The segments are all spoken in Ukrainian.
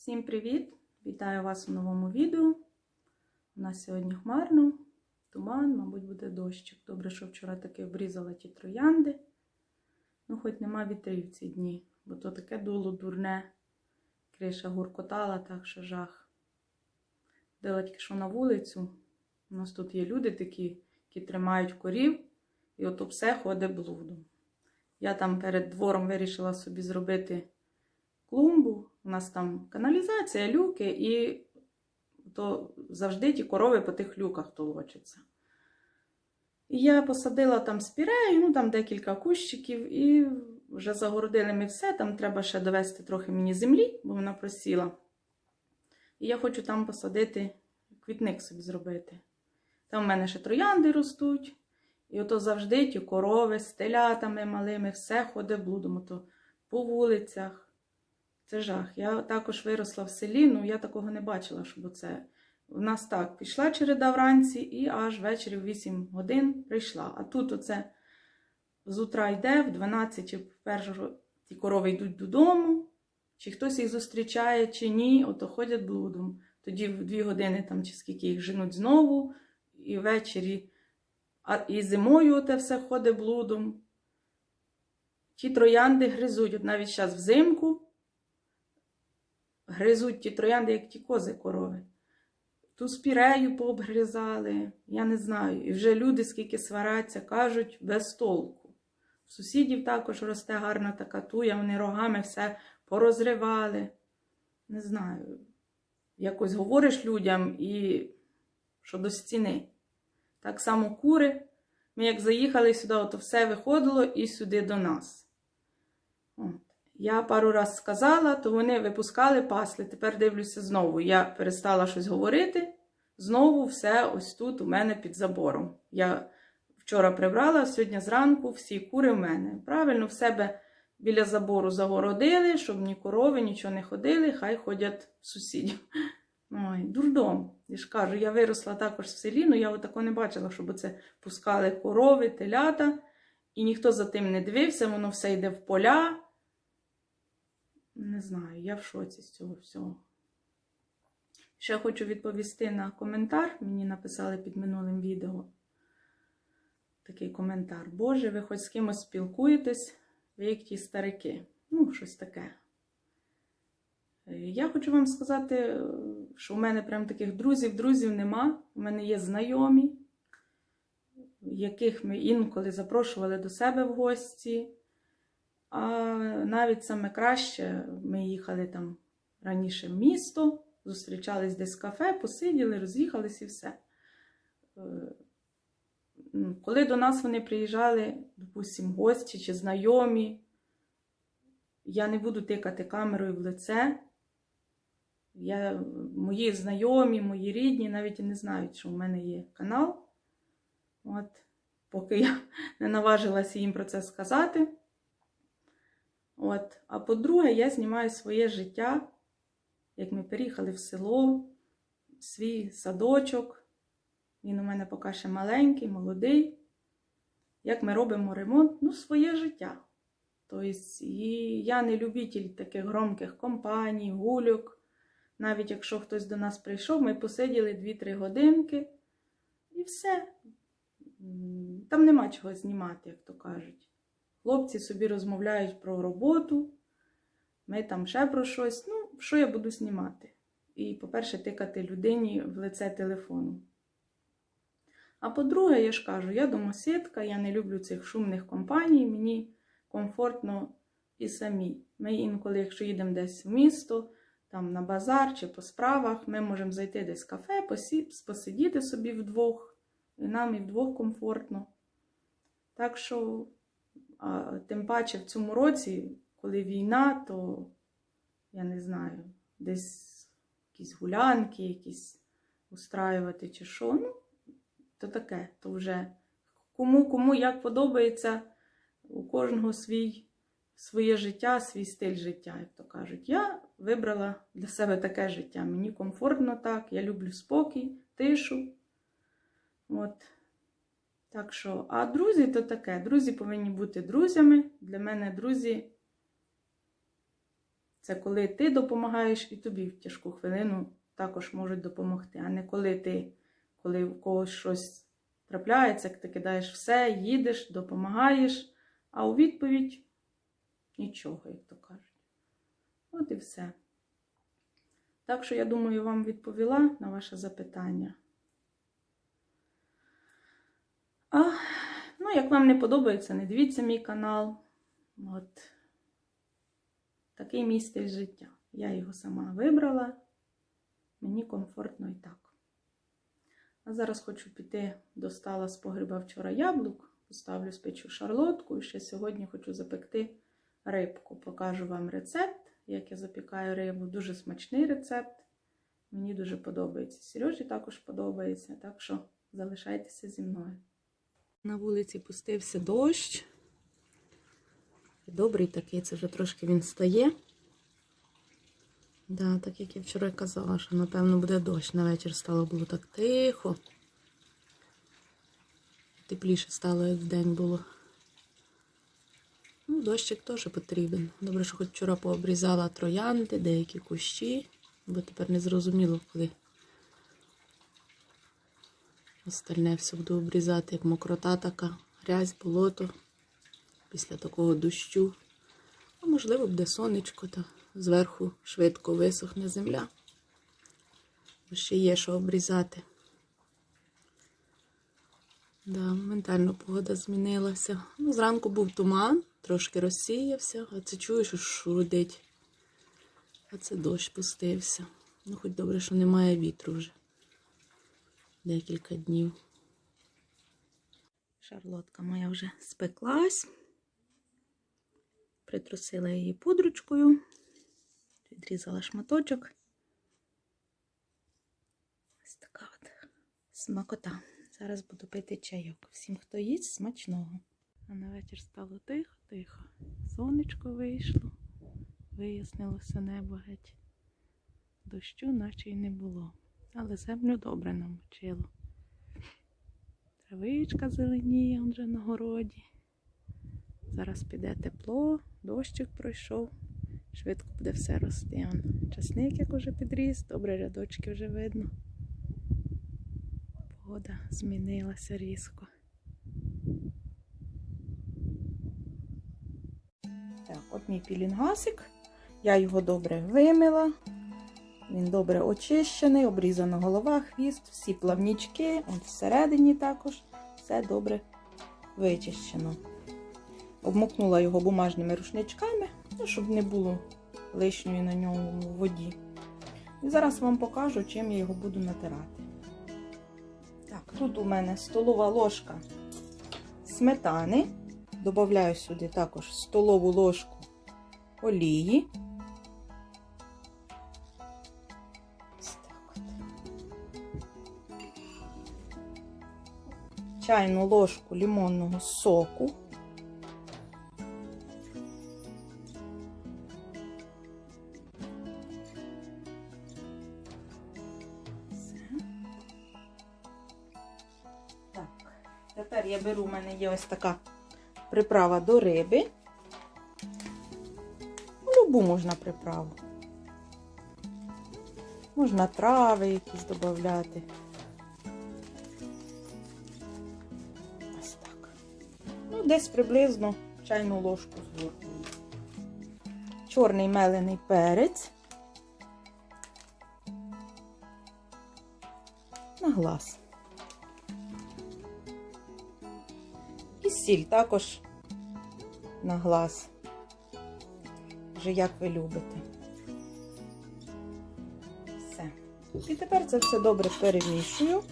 Всім привіт! Вітаю вас у новому відео. У нас сьогодні хмарно, туман, мабуть, буде дощик. Добре, що вчора таки обрізала ті троянди. Ну, хоч нема вітрів ці дні, бо то таке дуло дурне. Криша гуркотала, так що жах. Дала тільки що на вулицю. У нас тут є люди такі, які тримають корів, і ото все ходить блудом. Я там перед двором вирішила собі зробити клумбу. У нас там каналізація, люки, і то завжди ті корови по тих люках толочаться. І я посадила там спірею, ну там декілька кущиків, і вже загородили ми все. Там треба ще довести трохи мені землі, бо вона просіла. І я хочу там посадити квітник собі зробити. Там в мене ще троянди ростуть. І ото завжди ті корови з телятами малими, все ходить блудом. Ото по вулицях. Це жах. Я також виросла в селі, ну я такого не бачила, щоб це. У нас так, пішла череда вранці і аж ввечері в 8 годин прийшла. А тут оце з утра йде, в 12 чи першого ті корови йдуть додому, чи хтось їх зустрічає, чи ні, ото ходять блудом. Тоді в 2 години там чи скільки їх женуть знову, і ввечері, а і зимою оте все ходить блудом. Ті троянди гризуть, от навіть зараз взимку гризуть ті троянди, як ті кози корови. Ту спірею пообгризали, я не знаю. І вже люди, скільки сваряться, кажуть, без толку. У сусідів також росте гарна така туя, вони рогами все порозривали. Не знаю. Якось говориш людям і що до стіни. Так само кури. Ми як заїхали сюди, то все виходило і сюди до нас. От. Я пару раз сказала, то вони випускали, пасли. Тепер дивлюся знову. Я перестала щось говорити. Знову все ось тут у мене під забором. Я вчора прибрала, сьогодні зранку всі кури в мене. Правильно, в себе біля забору загородили, щоб ні корови, нічого не ходили, хай ходять сусідів. Ой, дурдом. Я ж кажу, я виросла також в селі, але я отако не бачила, щоб це пускали корови, телята, і ніхто за тим не дивився, воно все йде в поля. Не знаю, я в шоці з цього всього. Ще хочу відповісти на коментар. Мені написали під минулим відео такий коментар. Боже, ви хоч з кимось спілкуєтесь, ви як ті старики. Ну, щось таке. Я хочу вам сказати, що у мене прям таких друзів-друзів нема. У мене є знайомі, яких ми інколи запрошували до себе в гості. А навіть саме краще ми їхали там раніше в місто, зустрічались десь в кафе, посиділи, роз'їхались і все. Коли до нас вони приїжджали, допустимо, гості чи знайомі, я не буду тикати камерою в лице. Я, Мої знайомі, мої рідні навіть і не знають, що в мене є канал. От, Поки я не наважилася їм про це сказати. От. А по-друге, я знімаю своє життя, як ми переїхали в село, свій садочок. Він у мене поки ще маленький, молодий. Як ми робимо ремонт, ну, своє життя. Тобто, я не любитель таких громких компаній, гульок. Навіть якщо хтось до нас прийшов, ми посиділи 2-3 годинки і все. Там нема чого знімати, як то кажуть. Хлопці собі розмовляють про роботу, ми там ще про щось. Ну, що я буду знімати? І, по-перше, тикати людині в лице телефону. А по-друге, я ж кажу, я домосідка, я не люблю цих шумних компаній, мені комфортно і самі. Ми інколи, якщо їдемо десь в місто, там на базар чи по справах, ми можемо зайти десь в кафе, посидіти собі вдвох, і нам і вдвох комфортно. Так що. А тим паче в цьому році, коли війна, то я не знаю, десь якісь гулянки, якісь устраювати чи що. Ну, то таке, то вже кому кому як подобається, у кожного свій, своє життя, свій стиль життя, як то кажуть. Я вибрала для себе таке життя. Мені комфортно так, я люблю спокій, тишу. От. Так що, а друзі то таке. Друзі повинні бути друзями. Для мене друзі Це коли ти допомагаєш і тобі в тяжку хвилину також можуть допомогти, а не коли ти, коли у когось щось трапляється, ти кидаєш все, їдеш, допомагаєш, а у відповідь нічого, як то кажуть. От і все. Так що, я думаю, вам відповіла на ваше запитання. А, ну, як вам не подобається, не дивіться мій канал. От такий мій стиль життя. Я його сама вибрала. Мені комфортно і так. А зараз хочу піти, достала з погреба вчора яблук, поставлю спечу шарлотку і ще сьогодні хочу запекти рибку. Покажу вам рецепт, як я запікаю рибу. Дуже смачний рецепт. Мені дуже подобається. Сережі також подобається, так що залишайтеся зі мною. На вулиці пустився дощ. Добрий такий, це вже трошки він стає. Да, так як я вчора казала, що напевно буде дощ. На вечір стало було так тихо. Тепліше стало, як вдень було. Ну, дощик теж потрібен. Добре, що хоч вчора пообрізала троянди, деякі кущі, бо тепер не зрозуміло, коли остальне все буду обрізати, як мокрота така, грязь, болото після такого дощу. А можливо, буде сонечко, та зверху швидко висохне земля. Ще є що обрізати. Да, моментально погода змінилася. Ну, зранку був туман, трошки розсіявся, а це чую, що шурудить. А це дощ пустився. Ну, хоч добре, що немає вітру вже декілька днів. Шарлотка моя вже спеклась. Притрусила її пудручкою, відрізала шматочок. Ось така от смакота. Зараз буду пити чайок. Всім, хто їсть, смачного. А на вечір стало тихо-тихо. Сонечко вийшло, вияснилося небо геть. Дощу наче й не було, але землю добре намочило. Травичка зеленіє вже на городі. Зараз піде тепло, дощик пройшов, швидко буде все рости. Часник як уже підріс, добре рядочки вже видно. Погода змінилася різко. Так, от мій пілінгасик. Я його добре вимила. Він добре очищений, обрізана голова, хвіст, всі плавнічки, от всередині також все добре вичищено. Обмокнула його бумажними рушничками, ну, щоб не було лишньої на ньому воді. І зараз вам покажу, чим я його буду натирати. Так, тут у мене столова ложка сметани. Добавляю сюди також столову ложку олії. Чайну ложку лимонного соку. Так, тепер я беру, у мене є ось така приправа до риби. Любу можна приправу. Можна трави якісь додати. Десь приблизно чайну ложку з. Чорний мелений перець. На глаз. І сіль також на глаз. Вже як ви любите. Все. І тепер це все добре перемішую.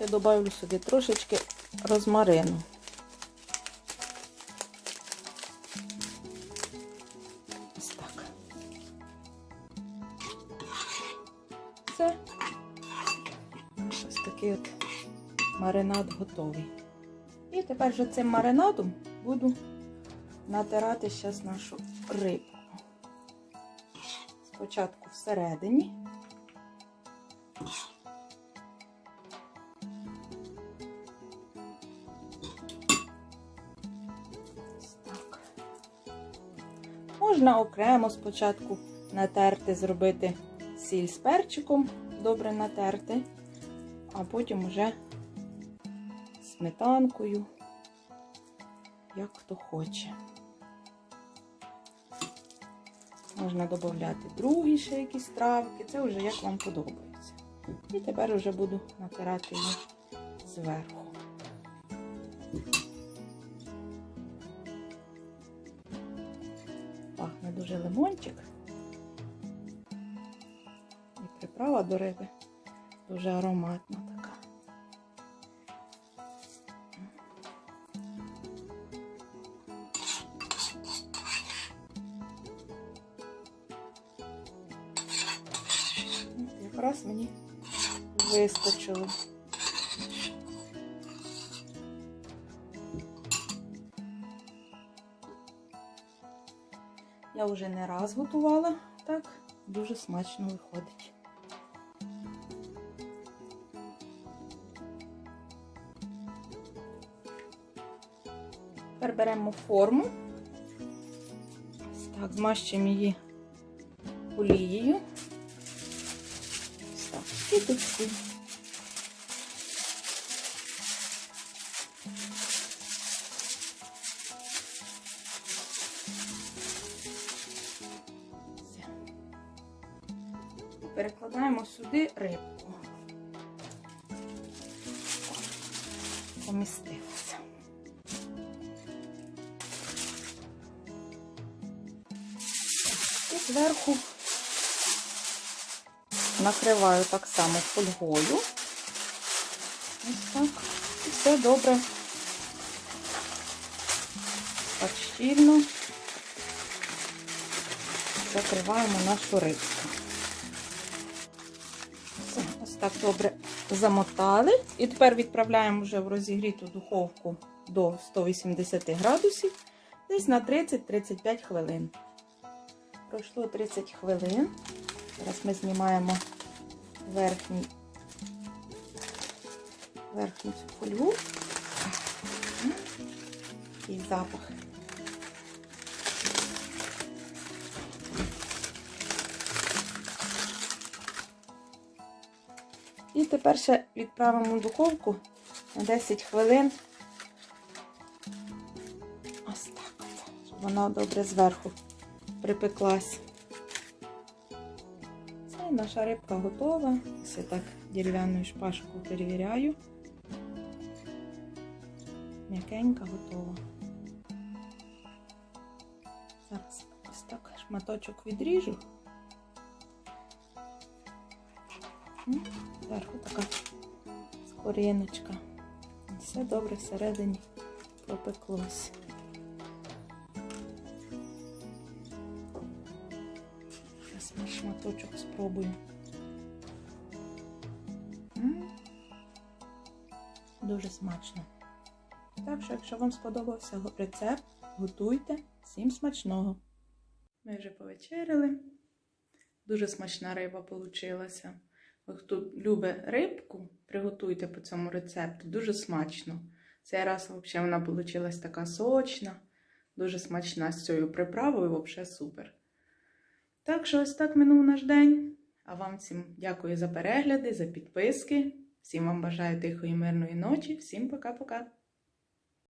Ще додаю сюди трошечки розмарину. Ось так. Все. Ось такий от маринад готовий. І тепер вже цим маринадом буду натирати зараз нашу рибку. Спочатку всередині. Можна окремо спочатку натерти, зробити сіль з перчиком, добре натерти, а потім вже сметанкою, як хто хоче. Можна додати другі ще якісь травки, це вже як вам подобається. І тепер вже буду натирати її зверху. Пахне дуже лимончик. І приправа до риби дуже ароматна така. От мені вистачило. Я вже не раз готувала, так дуже смачно виходить. Тепер беремо форму. Так, змащуємо її олією. Ось так. І тут сюди рибку. Помістилася. І зверху накриваю так само фольгою. Ось так. І все добре. Так щільно закриваємо нашу рибку. Так добре замотали. І тепер відправляємо вже в розігріту духовку до 180 градусів, десь на 30-35 хвилин. Пройшло 30 хвилин. Зараз ми знімаємо верхній, верхню цю фольгу. Такий запах. Тепер ще відправимо в духовку на 10 хвилин. Ось так щоб вона добре зверху припеклась. Це наша рибка готова. Все так дерев'яною шпажкою перевіряю. М'якенька готова. Зараз ось так шматочок відріжу. М, Зверху така скориночка. Все добре всередині пропеклось. Зараз ми шматочок спробую. Дуже смачно. Так що, якщо вам сподобався рецепт, готуйте. Всім смачного! Ми вже повечеряли. Дуже смачна риба получилася. Хто любить рибку, приготуйте по цьому рецепту. Дуже смачно. Цей раз взагалі вона вийшла така сочна, дуже смачна з цією приправою, взагалі супер. Так що ось так минув наш день. А вам всім дякую за перегляди, за підписки. Всім вам бажаю тихої мирної ночі. Всім пока-пока.